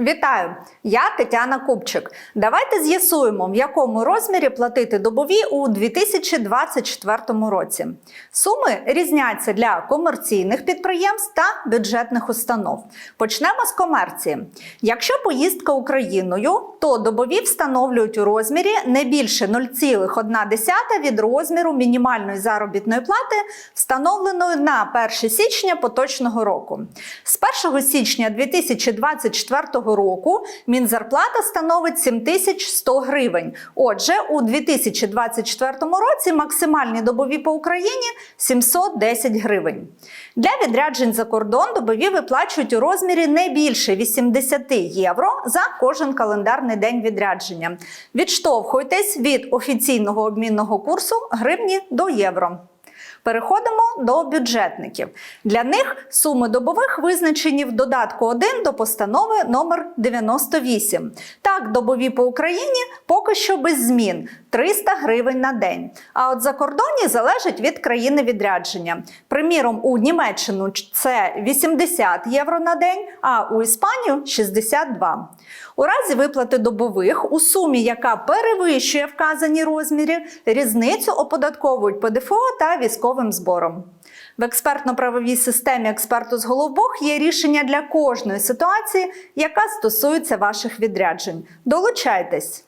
Вітаю! Я Тетяна Купчик. Давайте з'ясуємо, в якому розмірі платити добові у 2024 році. Суми різняться для комерційних підприємств та бюджетних установ. Почнемо з комерції. Якщо поїздка Україною, то добові встановлюють у розмірі не більше 0,1 від розміру мінімальної заробітної плати, встановленої на 1 січня поточного року. З 1 січня 2024 року мінзарплата становить 7100 гривень. Отже, у 2024 році максимальні добові по Україні 710 гривень. Для відряджень за кордон добові виплачують у розмірі не більше 80 євро за кожен календарний день відрядження. Відштовхуйтесь від офіційного обмінного курсу гривні до євро. Переходимо до бюджетників. Для них суми добових визначені в додатку 1 до постанови номер 98. Так, добові по Україні поки що без змін 300 гривень на день. А от закордонні залежать від країни відрядження. Приміром, у Німеччину це 80 євро на день, а у Іспанію 62. У разі виплати добових у сумі, яка перевищує вказані розміри, різницю оподатковують ПДФО та військовим збором. В експертно-правовій системі експерту з Головбог є рішення для кожної ситуації, яка стосується ваших відряджень. Долучайтесь!